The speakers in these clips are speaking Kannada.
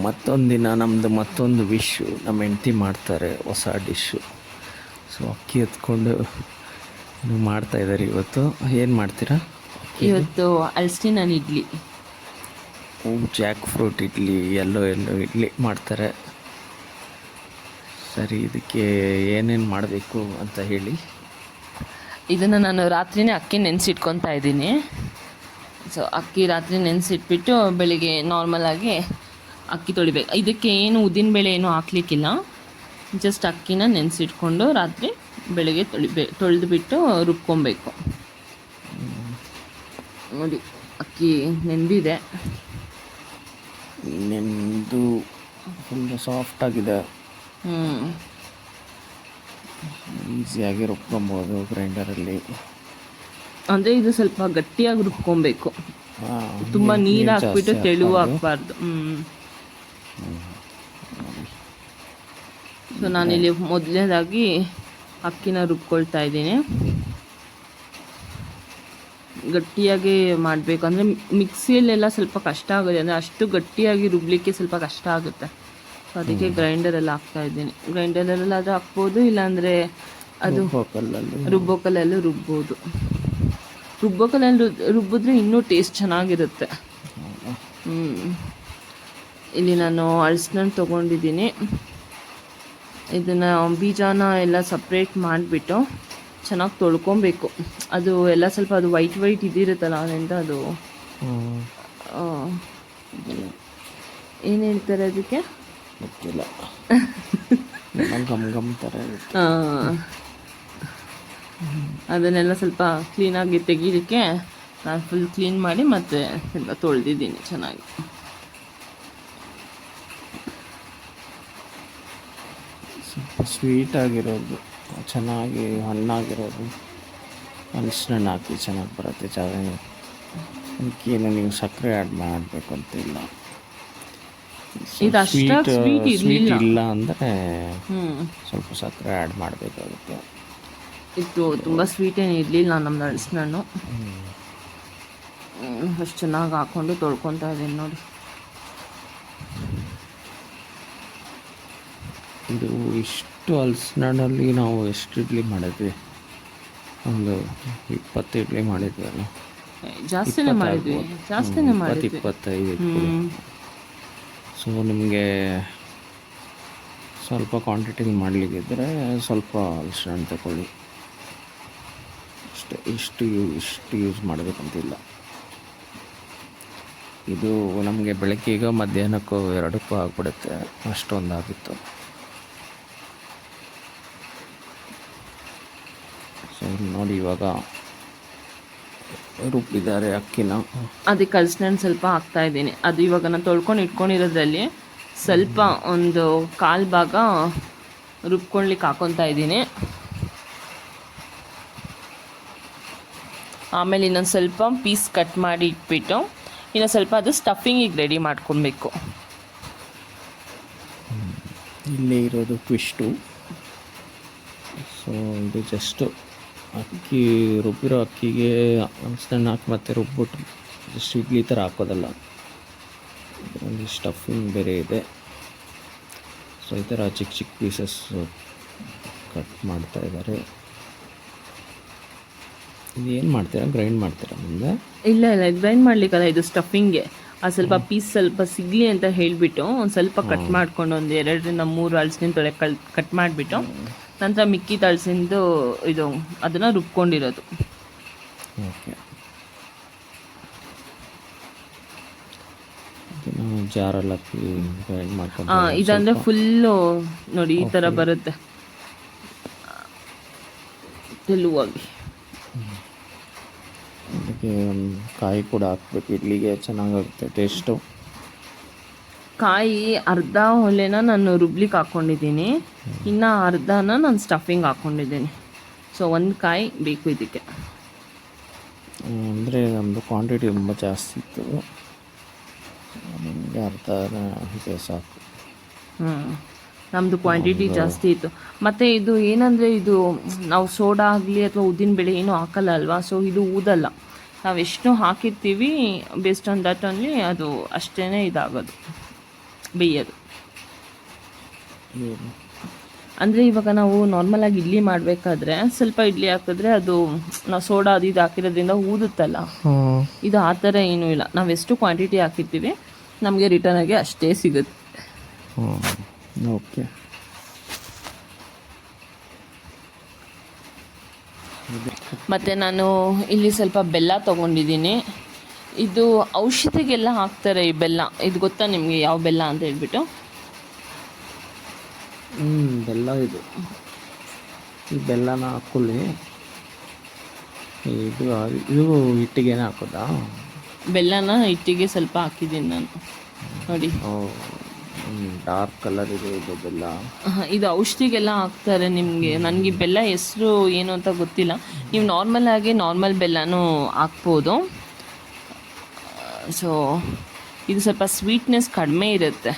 ಮತ್ತೊಂದು ದಿನ ನಮ್ಮದು ಮತ್ತೊಂದು ವಿಶ್ಶು ನಮ್ಮ ಹೆಂಡ್ತಿ ಮಾಡ್ತಾರೆ ಹೊಸ ಡಿಶ್ಶು ಸೊ ಅಕ್ಕಿ ಎತ್ಕೊಂಡು ಏನು ಮಾಡ್ತಾ ಇದ್ದಾರೆ ಇವತ್ತು. ಏನು ಮಾಡ್ತೀರಾ? ಇವತ್ತು ನಾನು ಇಡ್ಲಿ. ಜಾಕ್ ಫ್ರೂಟ್ ಇಡ್ಲಿ ಎಲ್ಲೋ ಎಲ್ಲೋ ಇಡ್ಲಿ ಮಾಡ್ತಾರೆ. ಸರಿ ಇದಕ್ಕೆ ಏನೇನು ಮಾಡಬೇಕು ಅಂತ ಹೇಳಿ. ಇದನ್ನು ನಾನು ರಾತ್ರಿನೇ ಅಕ್ಕಿ ನೆನೆಸಿಟ್ಕೊತಾ ಇದ್ದೀನಿ. ಸೊ ಅಕ್ಕಿ ರಾತ್ರಿ ನೆನೆಸಿಟ್ಬಿಟ್ಟು ಬೆಳಿಗ್ಗೆ ನಾರ್ಮಲಾಗಿ ಅಕ್ಕಿ ತೊಳಿಬೇಕು. ಇದಕ್ಕೆ ಏನು ಉದ್ದಿನಬೇಳೆ ಏನು ಹಾಕ್ಲಿಕ್ಕಿಲ್ಲ. ಜಸ್ಟ್ ಅಕ್ಕಿನ ನೆನೆಸಿಟ್ಕೊಂಡು ರಾತ್ರಿ ಬೆಳಗ್ಗೆ ತೊಳಿಬೇ ತೊಳೆದ್ಬಿಟ್ಟು ರುಬ್ಕೊಬೇಕು. ನೋಡಿ ಅಕ್ಕಿ ನೆಂದಿದೆ. ನೆಂದು ಫುಲ್ ಸಾಫ್ಟಾಗಿದೆ ಹ್ಞೂ ಈಸಿಯಾಗಿ ರುಬ್ಕೊಬೋದು ಗ್ರೈಂಡರಲ್ಲಿ. ಅಂದರೆ ಇದು ಸ್ವಲ್ಪ ಗಟ್ಟಿಯಾಗಿ ರುಬ್ಕೊಬೇಕು. ತುಂಬ ನೀರು ಹಾಕ್ಬಿಟ್ಟು ತೆಳುವು ಹಾಕ್ಬಾರ್ದು. ಹ್ಞೂ ಸೊ ನಾನಿಲ್ಲಿ ಮೊದಲನೇದಾಗಿ ಅಕ್ಕಿನ ರುಬ್ಕೊಳ್ತಾ ಇದ್ದೀನಿ. ಗಟ್ಟಿಯಾಗಿ ಮಾಡಬೇಕು ಅಂದರೆ ಮಿಕ್ಸಿಯಲ್ಲೆಲ್ಲ ಸ್ವಲ್ಪ ಕಷ್ಟ ಆಗುತ್ತೆ. ಅಂದರೆ ಅಷ್ಟು ಗಟ್ಟಿಯಾಗಿ ರುಬ್ಲಿಕ್ಕೆ ಸ್ವಲ್ಪ ಕಷ್ಟ ಆಗುತ್ತೆ. ಸೊ ಅದಕ್ಕೆ ಗ್ರೈಂಡರಲ್ಲಿ ಹಾಕ್ತಾ ಇದ್ದೀನಿ. ಗ್ರೈಂಡರಲ್ಲೆಲ್ಲ ಅದು ಹಾಕ್ಬೋದು ಇಲ್ಲಾಂದರೆ ಅದು ರುಬ್ಬೋ ಕಲ್ಲಲ್ಲೂ ರುಬ್ಬೋದು. ರುಬ್ಬೋ ಕಲ್ಲಲ್ಲಿ ರುಬ್- ರುಬ್ಬಿದ್ರೆ ಇನ್ನೂ ಟೇಸ್ಟ್ ಚೆನ್ನಾಗಿರುತ್ತೆ. ಹ್ಞೂ ಇಲ್ಲಿ ನಾನು ಅಳಸನ ತೊಗೊಂಡಿದ್ದೀನಿ. ಇದನ್ನು ಬೀಜನ ಎಲ್ಲ ಸಪ್ರೇಟ್ ಮಾಡಿಬಿಟ್ಟು ಚೆನ್ನಾಗಿ ತೊಳ್ಕೊಬೇಕು. ಅದು ಎಲ್ಲ ಸ್ವಲ್ಪ ಅದು ವೈಟ್ ವೈಟ್ ಇದಿರುತ್ತಲ್ಲ ಅದರಿಂದ ಅದು ಏನು ಹೇಳ್ತಾರೆ ಅದಕ್ಕೆ? ಅದನ್ನೆಲ್ಲ ಸ್ವಲ್ಪ ಕ್ಲೀನಾಗಿ ತೆಗೀಲಿಕ್ಕೆ ನಾನು ಫುಲ್ ಕ್ಲೀನ್ ಮಾಡಿ ಮತ್ತೆ ಎಲ್ಲ ತೊಳೆದಿದ್ದೀನಿ ಚೆನ್ನಾಗಿ. ಸ್ವಲ್ಪ ಸ್ವೀಟ್ ಆಗಿರೋದು ಚೆನ್ನಾಗಿ ಹಣ್ಣಾಗಿರೋದು ಹಣ್ಣು ಹಾಕಿ ಚೆನ್ನಾಗಿ ಬರುತ್ತೆ ಚೆನ್ನಾಗಿ ಅದಕ್ಕೇನು ನೀವು ಸಕ್ಕರೆ ಆ್ಯಡ್ ಮಾಡಬೇಕು ಅಂತಿಲ್ಲ ಸ್ವೀಟ್ ಸ್ವೀಟ್. ಇಲ್ಲ ಅಂದರೆ ಸ್ವಲ್ಪ ಸಕ್ಕರೆ ಆ್ಯಡ್ ಮಾಡಬೇಕಾಗುತ್ತೆ. ಇತ್ತು ತುಂಬ ಸ್ವೀಟ್ ಏನು ಇರಲಿಲ್ಲ ನಮ್ಮ ಹಣ್ಣು ಅಷ್ಟು ಚೆನ್ನಾಗಿ ಹಾಕ್ಕೊಂಡು ತೊಳ್ಕೊತಾ ಇದ್ದೀನಿ ನೋಡಿ. ಇದು ಇಷ್ಟು ಹಲಸಿನಲ್ಲಿ ನಾವು ಎಷ್ಟು ಇಡ್ಲಿ ಮಾಡಿದ್ವಿ? ಒಂದು ಇಪ್ಪತ್ತು ಇಡ್ಲಿ ಮಾಡಿದ್ವಿ ಅಲ್ಲ ಜಾಸ್ತಿನೇ ಮಾಡಿದ್ವಿ. ಜಾಸ್ತಿನೇ ಮಾಡಿದ್ವಿ. ಇಪ್ಪತ್ತೈದು ಸೊ ನಿಮಗೆ ಸ್ವಲ್ಪ ಕ್ವಾಂಟಿಟಿಲಿ ಮಾಡಲಿಕ್ಕಿದ್ರೆ ಸ್ವಲ್ಪ ಹಲ್ಸಿನ ತಗೊಳ್ಳಿ. ಅಷ್ಟೇ ಇಷ್ಟು ಯೂ- ಇಷ್ಟು ಯೂಸ್ ಮಾಡಬೇಕಂತಿಲ್ಲ. ಇದು ನಮಗೆ ಬೆಳಗ್ಗೆಗೋ ಮಧ್ಯಾಹ್ನಕ್ಕೋ ಎರಡಕ್ಕೂ ಆಗಿಬಿಡುತ್ತೆ. ಅಷ್ಟೊಂದು ಇಲ್ಲಿ ನೋಡಿ ಇವಾಗ ರುಬ್ಬಿದ್ದಾರೆ ಅಕ್ಕಿನ. ಅದಕ್ಕೆ ಹಲಸಿನ ಸ್ವಲ್ಪ ಹಾಕ್ತಾ ಇದ್ದೀನಿ. ಅದು ಇವಾಗ ನಾನು ತೊಳ್ಕೊಂಡು ಇಟ್ಕೊಂಡಿರೋದ್ರಲ್ಲಿ ಸ್ವಲ್ಪ ಒಂದು ಕಾಲು ಭಾಗ ರುಬ್ಕೊಳ್ಲಿಕ್ಕೆ ಹಾಕೊತಾ ಇದ್ದೀನಿ. ಆಮೇಲೆ ಇನ್ನೊಂದು ಸ್ವಲ್ಪ ಪೀಸ್ ಕಟ್ ಮಾಡಿ ಇಟ್ಬಿಟ್ಟು ಇನ್ನು ಸ್ವಲ್ಪ ಅದು ಸ್ಟಫಿಂಗಿಗೆ ರೆಡಿ ಮಾಡ್ಕೊಬೇಕು ಇಲ್ಲೇ ಇರೋದು ಟ್ವಿಸ್ಟು. ಸೊ ಇದು ಜಸ್ಟು ಅಕ್ಕಿ ರುಬ್ಬಿರೋ ಅಕ್ಕಿಗೆ ಹಲಸಿನ ಹಾಕಿ ಮತ್ತೆ ರುಬ್ಬಿಟ್ಟು ಜಸ್ಟ್ ಇಡ್ಲಿ ಥರ ಹಾಕೋದಲ್ಲ. ಒಂದು ಸ್ಟಫಿಂಗ್ ಬೇರೆ ಇದೆ. ಸೊ ಈ ಥರ ಚಿಕ್ಕ ಚಿಕ್ಕ ಪೀಸಸ್ ಕಟ್ ಮಾಡ್ತಾ ಇದ್ದಾರೆ. ಇದು ಏನು ಮಾಡ್ತೀರಾ? ಗ್ರೈಂಡ್ ಮಾಡ್ತೀರಾ ಮುಂದೆ? ಇಲ್ಲ ಇಲ್ಲ ಗ್ರೈಂಡ್ ಮಾಡ್ಲಿಕ್ಕಲ್ಲ ಇದು ಸ್ಟಫಿಂಗ್ಗೆ ಆ ಸ್ವಲ್ಪ ಪೀಸ್ ಸ್ವಲ್ಪ ಸಿಗಲಿ ಅಂತ ಹೇಳಿಬಿಟ್ಟು ಒಂದು ಸ್ವಲ್ಪ ಕಟ್ ಮಾಡ್ಕೊಂಡು ಒಂದು ಎರಡರಿಂದ ಮೂರು ಹಲಸಿನ ತೊಳೆ ಕಲ್ ಕಟ್ ಮಾಡಿಬಿಟ್ಟು ನಂತರ ಮಿಕ್ಕಿ ತಳಸಿಂದು ಇದು ಅದನ್ನು ರುಬ್ಕೊಂಡಿರೋದು. ಇದಂದ್ರೆ ಫುಲ್ಲು ನೋಡಿ ಈ ಥರ ಬರುತ್ತೆ. ತೆಲುವಾಗಿ ಕಾಯಿ ಕೂಡ ಹಾಕ್ಬೇಕು. ಇಡ್ಲಿಗೆ ಚೆನ್ನಾಗಾಗುತ್ತೆ ಟೇಸ್ಟು ಕಾಯಿ ಅರ್ಧ ಹೊಲೆನ ನಾನು ರುಬ್ಲಿಕ್ಕೆ ಹಾಕ್ಕೊಂಡಿದ್ದೀನಿ ಇನ್ನು ಅರ್ಧನ ನಾನು ಸ್ಟಫಿಂಗ್ ಹಾಕ್ಕೊಂಡಿದ್ದೀನಿ ಸೊ ಒಂದು ಕಾಯಿ ಬೇಕು ಇದಕ್ಕೆ. ಅಂದರೆ ನಮ್ಮದು ಕ್ವಾಂಟಿಟಿ ತುಂಬ ಜಾಸ್ತಿ ಇತ್ತು. ನಿಮಗೆ ಅರ್ಧ ಸಾಕು. ಹ್ಞೂ ನಮ್ಮದು ಕ್ವಾಂಟಿಟಿ ಜಾಸ್ತಿ ಇತ್ತು. ಮತ್ತು ಇದು ಏನಂದರೆ ಇದು ನಾವು ಸೋಡಾ ಆಗಲಿ ಅಥವಾ ಉದ್ದಿನ ಬೇಳೆ ಏನೂ ಹಾಕಲ್ಲ ಅಲ್ವಾ? ಸೊ ಇದು ಊದಲ್ಲ. ನಾವು ಎಷ್ಟು ಹಾಕಿರ್ತೀವಿ ಬೇಸ್ಡ್ ಆನ್ ದಟ್ ಓನ್ಲಿ ಅದು ಅಷ್ಟೇ ಇದಾಗೋದು. ಬೇಯೋದು. ಅಂದರೆ ಇವಾಗ ನಾವು ನಾರ್ಮಲಾಗಿ ಇಡ್ಲಿ ಮಾಡಬೇಕಾದ್ರೆ ಸ್ವಲ್ಪ ಇಡ್ಲಿ ಹಾಕಿದ್ರೆ ಅದು ನಾವು ಸೋಡಾ ಅದು ಇದು ಹಾಕಿರೋದ್ರಿಂದ ಊದುತ್ತಲ್ಲ. ಇದು ಆ ಥರ ಏನೂ ಇಲ್ಲ. ನಾವು ಎಷ್ಟು ಕ್ವಾಂಟಿಟಿ ಹಾಕಿರ್ತೀವಿ ನಮಗೆ ರಿಟರ್ನ್ ಆಗಿ ಅಷ್ಟೇ ಸಿಗುತ್ತೆ. ಓಕೆ. ಮತ್ತು ನಾನು ಇಲ್ಲಿ ಸ್ವಲ್ಪ ಬೆಲ್ಲ ತೊಗೊಂಡಿದ್ದೀನಿ. ಇದು ಔಷಧಿಗೆಲ್ಲ ಹಾಕ್ತಾರೆ ಈ ಬೆಲ್ಲ. ಇದು ಗೊತ್ತಾ ನಿಮಗೆ ಯಾವ ಬೆಲ್ಲ ಅಂತ ಹೇಳ್ಬಿಟ್ಟು? ಹ್ಞೂ ಬೆಲ್ಲ ಇದು. ಈ ಬೆಲ್ಲನ ಹಾಕೊಳ್ಳಿ ಇದು ಇದು ಹಿಟ್ಟಿಗೆನೇ ಹಾಕೋದಾ? ಬೆಲ್ಲನ ಇಟ್ಟಿಗೆ ಸ್ವಲ್ಪ ಹಾಕಿದ್ದೀನಿ ನಾನು. ನೋಡಿ. ಡಾರ್ಕ್ ಕಲರ್ ಇದೆ ಇದು ಬೆಲ್ಲ. ಇದು ಔಷಧಿಗೆಲ್ಲ ಹಾಕ್ತಾರೆ ನಿಮಗೆ. ನನಗೆ ಬೆಲ್ಲ ಹೆಸರು ಏನು ಅಂತ ಗೊತ್ತಿಲ್ಲ. ನೀವು ನಾರ್ಮಲ್ ಆಗಿ ನಾರ್ಮಲ್ ಬೆಲ್ಲನೂ ಹಾಕ್ಬೋದು. ಸೊ ಇದು ಸ್ವಲ್ಪ ಸ್ವೀಟ್ನೆಸ್ ಕಡಿಮೆ ಇರುತ್ತೆ.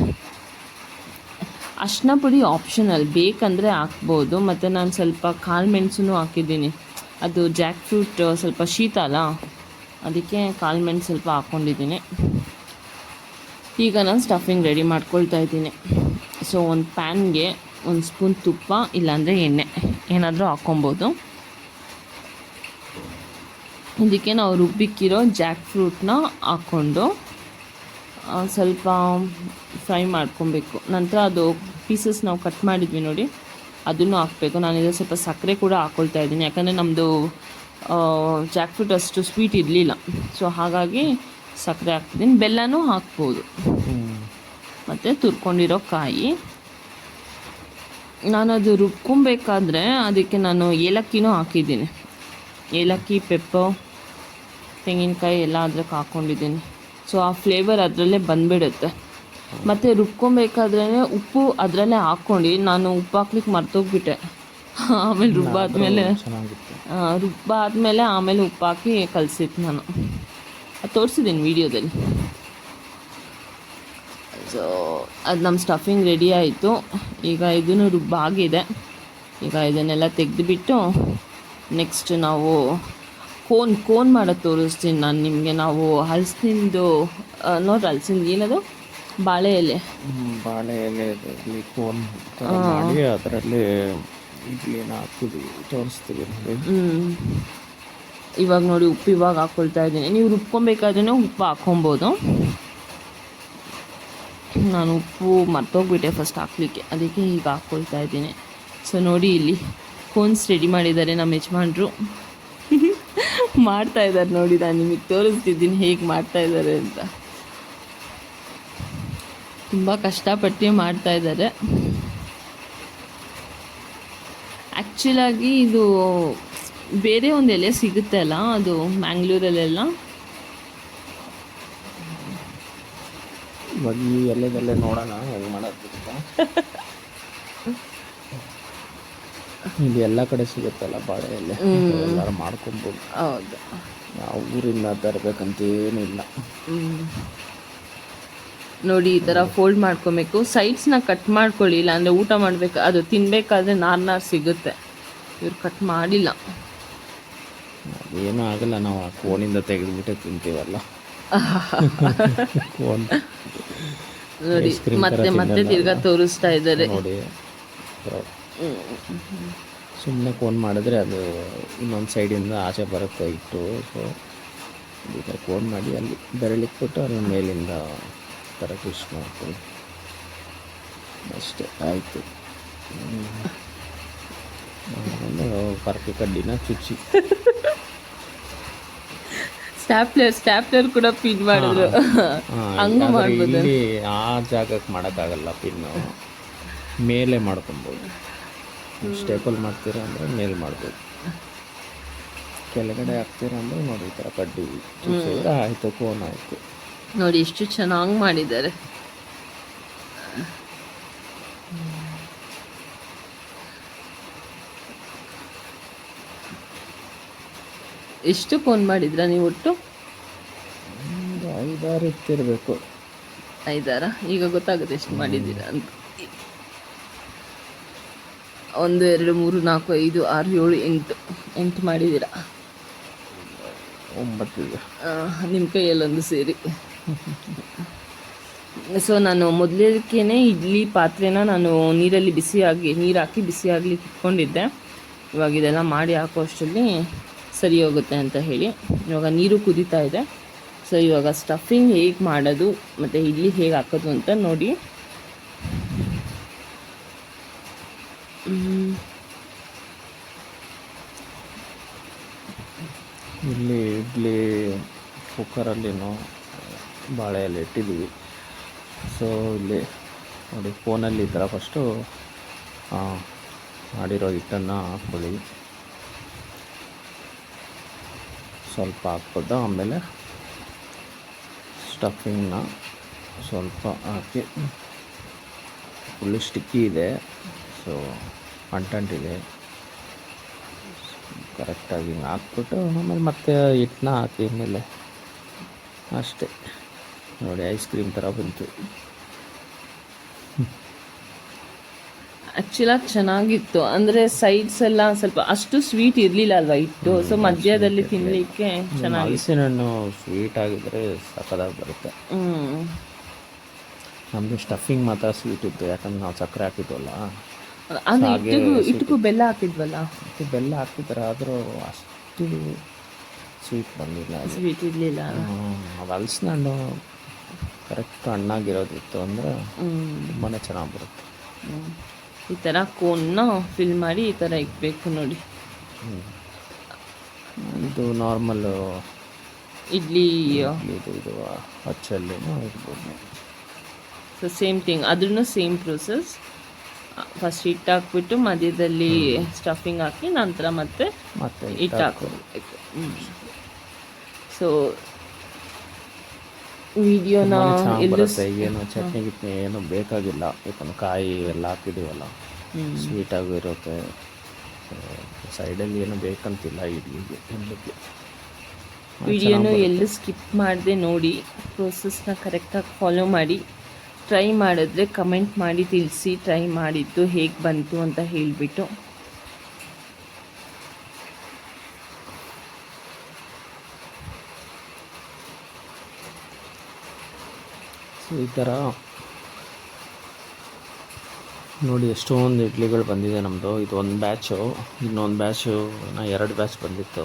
ಅರ್ಶಿನ ಪುಡಿ ಆಪ್ಷನಲ್ ಬೇಕಂದರೆ ಹಾಕ್ಬೋದು. ಮತ್ತು ನಾನು ಸ್ವಲ್ಪ ಕಾಳು ಮೆಣಸು ಹಾಕಿದ್ದೀನಿ. ಅದು ಜಾಕ್ ಫ್ರೂಟ್ ಸ್ವಲ್ಪ ಶೀತ ಅಲ್ಲ ಅದಕ್ಕೆ ಕಾಳು ಮೆಣಸು ಸ್ವಲ್ಪ ಹಾಕ್ಕೊಂಡಿದ್ದೀನಿ ಈಗ ನಾನು ಸ್ಟಫಿಂಗ್ ರೆಡಿ ಮಾಡ್ಕೊಳ್ತಾ ಇದ್ದೀನಿ. ಸೊ ಒಂದು ಪ್ಯಾನ್ಗೆ ಒಂದು ಸ್ಪೂನ್ ತುಪ್ಪ, ಇಲ್ಲಾಂದರೆ ಎಣ್ಣೆ. ಏನಾದರೂ ಹಾಕ್ಕೊಬೋದು. ಇದಕ್ಕೆ ನಾವು ರುಬ್ಬಿಕ್ಕಿರೋ ಜಾಕ್ ಫ್ರೂಟ್ನ ಹಾಕ್ಕೊಂಡು ಸ್ವಲ್ಪ ಫ್ರೈ ಮಾಡ್ಕೊಬೇಕು. ನಂತರ ಅದು ಪೀಸಸ್ ನಾವು ಕಟ್ ಮಾಡಿದ್ವಿ ನೋಡಿ, ಅದನ್ನು ಹಾಕಬೇಕು. ನಾನು ಇದು ಸ್ವಲ್ಪ ಸಕ್ಕರೆ ಕೂಡ ಹಾಕ್ಕೊಳ್ತಾ ಇದ್ದೀನಿ. ಯಾಕಂದರೆ ನಮ್ಮದು ಜಾಕ್ ಫ್ರೂಟ್ ಅಷ್ಟು ಸ್ವೀಟ್ ಇರಲಿಲ್ಲ. ಸೊ ಹಾಗಾಗಿ ಸಕ್ಕರೆ ಹಾಕ್ತಿದ್ದೀನಿ. ಬೆಲ್ಲನೂ ಹಾಕ್ಬೋದು. ಮತ್ತು ತುರ್ಕೊಂಡಿರೋ ಕಾಯಿ. ನಾನು ಅದು ರುಬ್ಕೊಬೇಕಾದ್ರೆ ಅದಕ್ಕೆ ನಾನು ಏಲಕ್ಕಿನೂ ಹಾಕಿದ್ದೀನಿ. ಏಲಕ್ಕಿ ಪೆಪ್ಪರ್ ತೆಂಗಿನಕಾಯಿ ಎಲ್ಲ ಅದ್ರಕ್ಕೆ ಹಾಕ್ಕೊಂಡಿದ್ದೀನಿ ಸೊ ಆ ಫ್ಲೇವರ್ ಅದರಲ್ಲೇ ಬಂದ್ಬಿಡುತ್ತೆ. ಮತ್ತು ರುಬ್ಕೊಬೇಕಾದ್ರೆ ಉಪ್ಪು ಅದರಲ್ಲೇ ಹಾಕ್ಕೊಂಡು ನಾನು ಉಪ್ಪು ಹಾಕ್ಲಿಕ್ಕೆ ಮರ್ತೋಗ್ಬಿಟ್ಟೆ. ಆಮೇಲೆ ರುಬ್ಬಾದ್ಮೇಲೆ ರುಬ್ಬಾದ್ಮೇಲೆ ಆಮೇಲೆ ಉಪ್ಪು ಹಾಕಿ ಕಲಸಿತ್ತು ನಾನು. ಅದು ತೋರಿಸಿದ್ದೀನಿ ವೀಡಿಯೋದಲ್ಲಿ. ಸೊ ಅದು ನಮ್ಮ ಸ್ಟಫಿಂಗ್ ರೆಡಿ ಆಯಿತು. ಈಗ ಇದನ್ನು ರುಬ್ಬಾಗಿದೆ. ಈಗ ಇದನ್ನೆಲ್ಲ ತೆಗೆದುಬಿಟ್ಟು ನೆಕ್ಸ್ಟ್ ನಾವು ಕೋನ್ ಕೋನ್ ಮಾಡೋದು ತೋರಿಸ್ತೀನಿ ನಾನು ನಿಮಗೆ. ನಾವು ಹಲಸಿನದು ನೋಡ್ರಿ ಹಲಸಿಂದು ಏನದು? ಬಾಳೆ ಎಲೆ. ಬಾಳೆ ಎಲೆ ಕೋನ್ ಅದರಲ್ಲಿ ಇಡ್ಲಿನ ಹಾಕಿದ್ವಿ ತೋರಿಸ್ತೀವಿ. ಇವಾಗ ನೋಡಿ ಉಪ್ಪು ಇವಾಗ ಹಾಕ್ಕೊಳ್ತಾ ಇದ್ದೀನಿ. ನೀವು ರುಬ್ಕೊಬೇಕಾದ್ರೆ ಉಪ್ಪು ಹಾಕ್ಕೊಬೋದು ನಾನು ಉಪ್ಪು ಮರ್ತೋಗ್ಬಿಟ್ಟೆ ಫಸ್ಟ್ ಹಾಕ್ಲಿಕ್ಕೆ. ಅದಕ್ಕೆ ಈಗ ಹಾಕ್ಕೊಳ್ತಾ ಇದ್ದೀನಿ. ಸೊ ನೋಡಿ ಇಲ್ಲಿ. ಕೋನ್ಸ್ ರೆಡಿ ಮಾಡಿದ್ದಾರೆ ನಮ್ಮ ಯಜಮಾನ್ರು. ಮಾಡ್ತಾ ಇದ್ದಾರೆ ನೋಡಿ ನಾನು ನಿಮಗೆ ತೋರಿಸ್ತಿದ್ದೀನಿ ಹೇಗೆ ಮಾಡ್ತಾ ಇದ್ದಾರೆ ಅಂತ. ತುಂಬ ಕಷ್ಟಪಟ್ಟು ಮಾಡ್ತಾ ಇದ್ದಾರೆ. ಆ್ಯಕ್ಚುಲಾಗಿ ಇದು ಬೇರೆ ಒಂದು ಎಲೆ ಸಿಗುತ್ತೆ ಅಲ್ಲ ಅದು ಮ್ಯಾಂಗ್ಳೂರಲ್ಲೆಲ್ಲ? ಈ ಎಲೆದಲ್ಲೇ ನೋಡೋಣ ಹೆಂಗೆ ಮಾಡೋದು ಇಲ್ಲಿ ಎಲ್ಲ ಕಡೆ ಸಿಗುತ್ತಲ್ಲ ಬಾಳೆ ಎಲೆ ಎಲ್ಲರೂ ಮಾಡ್ಕೊಬೋದು. ಹೌದು. ಯಾವ ಊರಿಂದ ತರಬೇಕಂತ ಏನಿಲ್ಲ ಹ್ಮ್. ನೋಡಿ ಈ ಥರ ಫೋಲ್ಡ್ ಮಾಡ್ಕೊಬೇಕು. ಸೈಡ್ಸ್ನ ಕಟ್ ಮಾಡ್ಕೊಳ್ಳಿ ಇಲ್ಲ ಅಂದರೆ ಊಟ ಮಾಡಬೇಕು ಅದು ತಿನ್ನಬೇಕಾದ್ರೆ ನಾರ್ ನಾರ್ ಸಿಗುತ್ತೆ. ಇವ್ರು ಕಟ್ ಮಾಡಿಲ್ಲ. ಏನೂ ಆಗಲ್ಲ ನಾವು ಆ ಕೋನಿಂದ ತೆಗೆದುಬಿಟ್ಟೆ ತಿಂತೀವಲ್ಲ. ಕೋನ್. ನೋಡಿ ಮತ್ತೆ ಮತ್ತೆ ತಿರ್ಗಾ ತೋರಿಸ್ತಾ ಇದ್ದಾರೆ. ನೋಡಿ ಸುಮ್ಮನೆ ಫೋನ್ ಮಾಡಿದ್ರೆ ಅದು ಇನ್ನೊಂದು ಸೈಡಿಂದ ಆಚೆ ಬರುತ್ತೆ ಇಟ್ಟು ಸೊ ಈಗ ಫೋನ್ ಮಾಡಿ ಅಲ್ಲಿ ಬೆರಳಿಕ್ಕೆ ಕೊಟ್ಟು ಅಲ್ಲಿ ಮೇಲಿಂದ ಥರ ಟ್ವಿಸ್ಟ್ ಮಾಡ್ತೀನಿ ಅಷ್ಟೇ ಆಯಿತು. ಒಂದು ಪರ್ಕೆ ಕಡ್ಡಿನ ಚುಚ್ಚಿ. ಸ್ಟ್ಯಾಪ್ಲರ್ ಸ್ಟ್ಯಾಪ್ಲರ್ ಕೂಡ ಪಿನ್ ಮಾಡಿದ್ರು. ಹಂಗೂ ಮಾಡ್ಬೋದು. ಆ ಜಾಗಕ್ಕೆ ಮಾಡೋಕ್ಕಾಗಲ್ಲ ಪಿನ್ನು ಮೇಲೆ ಮಾಡ್ಕೊಬೋದು. ಸ್ಟೇಪಲ್ ಮಾಡ್ತೀರಾ ಅಂದರೆ ಮೇಲ್ ಮಾಡ್ಬೋದು. ಕೆಳಗಡೆ ಹಾಕ್ತೀರಾ ಅಂದರೆ ನೋಡಿ ಈ ಥರ ಕಡ್ಡಿ ಆಯಿತು ಕೋನ್ ಆಯಿತು. ನೋಡಿ ಎಷ್ಟು ಚೆನ್ನಾಗಿ ಮಾಡಿದ್ದಾರೆ. ಎಷ್ಟು ಫೋನ್ ಮಾಡಿದ್ರ ನೀವು ಒಟ್ಟು? ಐದಾರು ಇತ್ತಿರಬೇಕು ಐದಾರ? ಈಗ ಗೊತ್ತಾಗುತ್ತೆ ಎಷ್ಟು ಮಾಡಿದ್ದೀರಾ ಅಂತ. ಒಂದು ಎರಡು ಮೂರು ನಾಲ್ಕು ಐದು ಆರು ಏಳು ಎಂಟು. ಎಂಟು ಮಾಡಿದ್ದೀರ? ಒಂಬತ್ತು ನಿಮ್ಮ ಕೈಯಲ್ಲೊಂದು ಸೇರಿ. ಸೊ ನಾನು ಮೊದಲೇದಕ್ಕೇ ಇಡ್ಲಿ ಪಾತ್ರೆನ ನಾನು ನೀರಲ್ಲಿ ಬಿಸಿಯಾಗಿ ನೀರು ಹಾಕಿ ಬಿಸಿಯಾಗಲಿ ಇಟ್ಕೊಂಡಿದ್ದೆ. ಇವಾಗ ಇದೆಲ್ಲ ಮಾಡಿ ಹಾಕೋ ಅಷ್ಟರಲ್ಲಿ ಸರಿ ಹೋಗುತ್ತೆ ಅಂತ ಹೇಳಿ. ಇವಾಗ ನೀರು ಕುದೀತಾ ಇದೆ. ಸೊ ಇವಾಗ ಸ್ಟಫಿಂಗ್ ಹೇಗೆ ಮಾಡೋದು ಮತ್ತು ಇಡ್ಲಿ ಹೇಗೆ ಹಾಕೋದು ಅಂತ ನೋಡಿ. ಇಲ್ಲಿ ಇಡ್ಲಿ ಕುಕ್ಕರಲ್ಲಿನೂ ಬಾಳೆ ಎಲೆ ಇಟ್ಟಿದ್ದೀವಿ. ಸೊ ಇಲ್ಲಿ ನೋಡಿ, ಫೋನಲ್ಲಿ ಈ ಥರ ಫಸ್ಟು ಮಾಡಿರೋ ಹಿಟ್ಟನ್ನು ಹಾಕ್ಕೊಳ್ಳಿ. ಸ್ವಲ್ಪ ಹಾಕ್ಬಿಟ್ಟು ಆಮೇಲೆ ಸ್ಟಫಿಂಗ್ನ ಸ್ವಲ್ಪ ಹಾಕಿ. ಫುಲ್ಲು ಸ್ಟಿಕ್ಕಿ ಇದೆ. ಸೊ ಅಂಟಂಟಿದೆ ಕರೆಕ್ಟಾಗಿ ಹಿಂಗೆ ಹಾಕ್ಬಿಟ್ಟು ಆಮೇಲೆ ಮತ್ತೆ ಹಿಟ್ಟನ್ನ ಹಾಕಿ ಮೇಲೆ ಅಷ್ಟೇ. ನೋಡಿ ಐಸ್ ಕ್ರೀಮ್ ಥರ ಬಂತು. ಆ್ಯಕ್ಚುಲಾಗಿ ಚೆನ್ನಾಗಿತ್ತು. ಅಂದರೆ ಸೈಡ್ಸ್ ಎಲ್ಲ ಸ್ವಲ್ಪ ಅಷ್ಟು ಸ್ವೀಟ್ ಇರಲಿಲ್ಲ ಅಲ್ವಾ ಇಟ್ಟು ಸೊ ಮಧ್ಯದಲ್ಲಿ ತಿನ್ನಲಿಕ್ಕೆ ಚೆನ್ನಾಗಿ ಹಣ್ಣು ಸ್ವೀಟ್ ಆಗಿದ್ರೆ ಸಕ್ಕದಾಗಿ ಬರುತ್ತೆ. ನಮ್ಮದು ಸ್ಟಫಿಂಗ್ ಮಾತ್ರ ಸ್ವೀಟ್ ಇತ್ತು. ಯಾಕಂದ್ರೆ ನಾವು ಸಕ್ಕರೆ ಹಾಕಿದ್ವಲ್ಲ. ಅಂದರೆ ಇಟ್ಟಿಗೂ ಇಟ್ಟಿಗೂ ಬೆಲ್ಲ ಹಾಕಿದ್ವಲ್ಲ? ಮತ್ತು ಬೆಲ್ಲ ಹಾಕಿದ್ದಾರೆ ಆದರೂ ಅಷ್ಟು ಸ್ವೀಟ್ ಬಂದಿಲ್ಲ ಅದು. ಸ್ವೀಟ್ ಇರಲಿಲ್ಲ. ಅದು ಹಲಸಿನ ಹಣ್ಣು ಕರೆಕ್ಟ್ ಹಣ್ಣಾಗಿರೋದಿತ್ತು ಅಂದರೆ ತುಂಬಾ ಚೆನ್ನಾಗಿ ಬರುತ್ತೆ. ಈ ಥರ ಕೋನ್ನ ಫಿಲ್ ಮಾಡಿ ಈ ಥರ ಇಕ್ಬೇಕು ನೋಡಿ. ಇದು ನಾರ್ಮಲ್ ಇಡ್ಲಿ ಇದು ಇದು ಇರ್ಬೋದು. ಸೊ ಸೇಮ್ ಥಿಂಗ್ ಅದ್ರೂ ಸೇಮ್ ಪ್ರೊಸೆಸ್ ಫಸ್ಟ್ ಹಿಟ್ಟು ಹಾಕ್ಬಿಟ್ಟು ಮಧ್ಯದಲ್ಲಿ ಸ್ಟಫಿಂಗ್ ಹಾಕಿ ನಂತರ ಮತ್ತೆ ಮತ್ತೆ ಹಿಟ್ಟು ಹಾಕೋದು ಸೊ ವಿಡಿಯೋನ ಏನು ಚಟ್ನಿ ಗಿಟ್ನಿ ಏನು ಬೇಕಾಗಿಲ್ಲ. ಯಾಕಂದ್ರೆ ಕಾಯಿ ಎಲ್ಲ ಹಾಕಿದ್ದೀವಲ್ಲ. ಸ್ವೀಟಾಗೂ ಇರುತ್ತೆ. ಸೈಡಲ್ಲಿ ಏನು ಬೇಕಂತಿಲ್ಲ ಇಡ್ಲಿಗೆ ತಿನ್ನಲಿಕ್ಕೆ ವಿಡಿಯೋನು ಎಲ್ಲೂ ಸ್ಕಿಪ್ ಮಾಡದೆ ನೋಡಿ. ಪ್ರೋಸೆಸ್ನ ಕರೆಕ್ಟಾಗಿ ಫಾಲೋ ಮಾಡಿ. ಟ್ರೈ ಮಾಡಿದ್ರೆ ಕಮೆಂಟ್ ಮಾಡಿ ತಿಳಿಸಿ, ಟ್ರೈ ಮಾಡಿದ್ದು ಹೇಗೆ ಬಂತು ಅಂತ ಹೇಳಿಬಿಟ್ಟು. ಸೊ ಈ ಥರ ನೋಡಿ ಎಷ್ಟೊಂದು ಇಡ್ಲಿಗಳು ಬಂದಿದೆ ನಮ್ಮದು ಇದು ಒಂದು ಬ್ಯಾಚು ಇನ್ನೊಂದು ಬ್ಯಾಚು ಎರಡು ಬ್ಯಾಚ್ ಬಂದಿತ್ತು.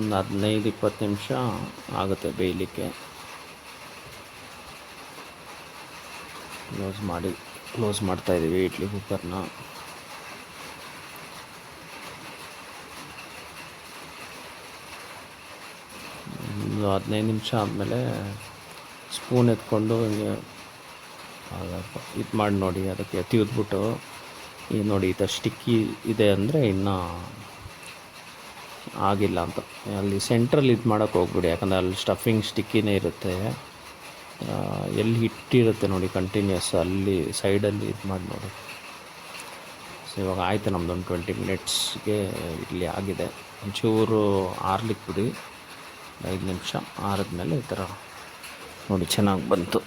ಇದೊಂದು ಹದಿನೈದು ಇಪ್ಪತ್ತು ನಿಮಿಷ ಆಗುತ್ತೆ ಬೇಯಲಿಕ್ಕೆ. ಕ್ಲೋಸ್ ಮಾಡಿ ಕ್ಲೋಸ್ ಮಾಡ್ತಾಯಿದ್ದೀವಿ ಇಡ್ಲಿ ಕುಕ್ಕರ್ನ. ಒಂದು ಹದಿನೈದು ನಿಮಿಷ ಆದಮೇಲೆ ಸ್ಪೂನ್ ಎತ್ಕೊಂಡು ಹಿಂಗೆ ಇದು ಮಾಡಿ ನೋಡಿ, ಅದಕ್ಕೆ ಎತ್ತಿದ್ಬಿಟ್ಟು ಈಗ ನೋಡಿ, ಈ ಥರ ಸ್ಟಿಕ್ಕಿ ಇದೆ ಅಂದರೆ ಇನ್ನೂ ಆಗಿಲ್ಲ ಅಂತ. ಅಲ್ಲಿ ಸೆಂಟ್ರಲ್ಲಿ ಇದು ಮಾಡೋಕ್ಕೆ ಹೋಗ್ಬಿಡಿ, ಯಾಕಂದರೆ ಅಲ್ಲಿ ಸ್ಟಫಿಂಗ್ ಸ್ಟಿಕ್ಕಿನೇ ಇರುತ್ತೆ. ಎಲ್ಲಿ ಹಿಟ್ಟಿರುತ್ತೆ ನೋಡಿ ಕಂಟಿನ್ಯೂಸ್ ಅಲ್ಲಿ ಸೈಡಲ್ಲಿ ಇದು ಮಾಡಿ ನೋಡಿ. ಸೊ ಇವಾಗ ಆಯಿತು ನಮ್ಮದೊಂದು ಟ್ವೆಂಟಿ ಮಿನಿಟ್ಸ್ಗೆ ಇಲ್ಲಿ ಆಗಿದೆ. ಒಂಚೂರು ಆರ್ಲಿಕ್ಕೆ ಬಿಡಿ. ಐದು ನಿಮಿಷ ಆರಿದ್ಮೇಲೆ ಈ ಥರ ನೋಡಿ ಚೆನ್ನಾಗಿ ಬಂತು.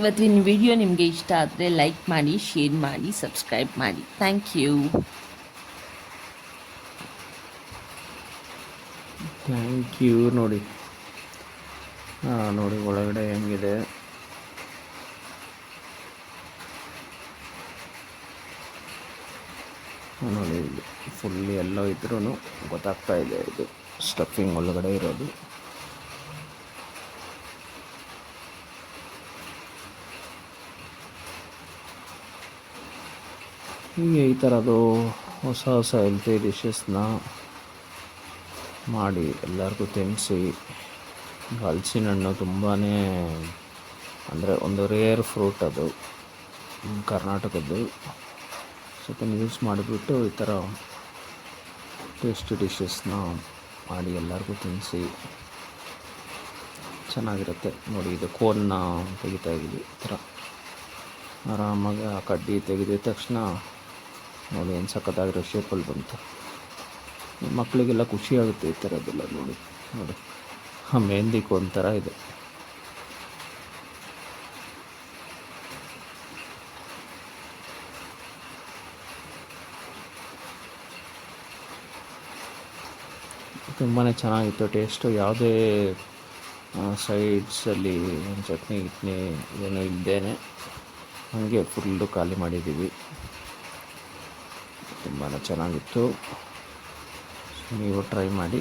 ಇವತ್ತಿನ ವಿಡಿಯೋ ನಿಮಗೆ ಇಷ್ಟ ಆದರೆ ಲೈಕ್ ಮಾಡಿ ಶೇರ್ ಮಾಡಿ ಸಬ್ಸ್ಕ್ರೈಬ್ ಮಾಡಿ. ಥ್ಯಾಂಕ್ ಯು ಥ್ಯಾಂಕ್ ಯು ನೋಡಿ. ಹಾಂ ನೋಡಿ ಒಳಗಡೆ ಹೆಂಗಿದೆ. ನೋಡಿ ಇಲ್ಲಿ ಫುಲ್ಲಿ ಎಲ್ಲ ಇದ್ರೂ ಗೊತ್ತಾಗ್ತಾ ಇದೆ ಇದು. ಸ್ಟಫಿಂಗ್ ಒಳಗಡೆ ಇರೋದು. ಹೀಗೆ ಈ ಥರದ್ದು ಹೊಸ ಹೊಸ ಹೆಲ್ತಿ ಡಿಶಸ್ನ ಮಾಡಿ ಎಲ್ಲರಿಗೂ ತಿನ್ನಿಸಿ. ಹಲಸಿನ ಹಣ್ಣು ತುಂಬಾ ಅಂದರೆ ಒಂದು ರೇರ್ ಫ್ರೂಟ್ ಅದು. ಕರ್ನಾಟಕದ್ದು. ಸ್ವಲ್ಪ ಯೂಸ್ ಮಾಡಿಬಿಟ್ಟು ಈ ಥರ ಟೇಸ್ಟಿ ಡಿಶಸ್ನ ಮಾಡಿ ಎಲ್ಲರಿಗೂ ತಿನ್ನಿಸಿ. ಚೆನ್ನಾಗಿರುತ್ತೆ. ನೋಡಿ, ಇದು ಕೋನ್ನ ತೆಗಿತಾ ಇದ್ದೀವಿ ಈ ಥರ ಆರಾಮಾಗಿ ಆ ಕಡ್ಡಿ ತೆಗೆದ ತಕ್ಷಣ ನೋಡಿ, ಏನು ಸಖತ್ತಾಗಿರೋ ಶೇಪಲ್ಲಿ ಬಂತು. ಮಕ್ಕಳಿಗೆಲ್ಲ ಖುಷಿ ಆಗುತ್ತೆ ಈ ಥರದ್ದೆಲ್ಲ ನೋಡಿ. ನೋಡಿ. ಹಾಂ ಮೆಹಂದಿಗೆ ಒಂಥರ ಇದೆ. ತುಂಬಾ ಚೆನ್ನಾಗಿತ್ತು. ಟೇಸ್ಟು ಯಾವುದೇ ಸೈಡ್ಸಲ್ಲಿ ಚಟ್ನಿ, ಗಿಟ್ನಿ ಏನೂ ಇದ್ದೇನೆ ಹಾಗೆ ಫುಲ್ಲು ಖಾಲಿ ಮಾಡಿದ್ದೀವಿ. ತುಂಬಾ ಚೆನ್ನಾಗಿತ್ತು. ನೀವು ಟ್ರೈ ಮಾಡಿ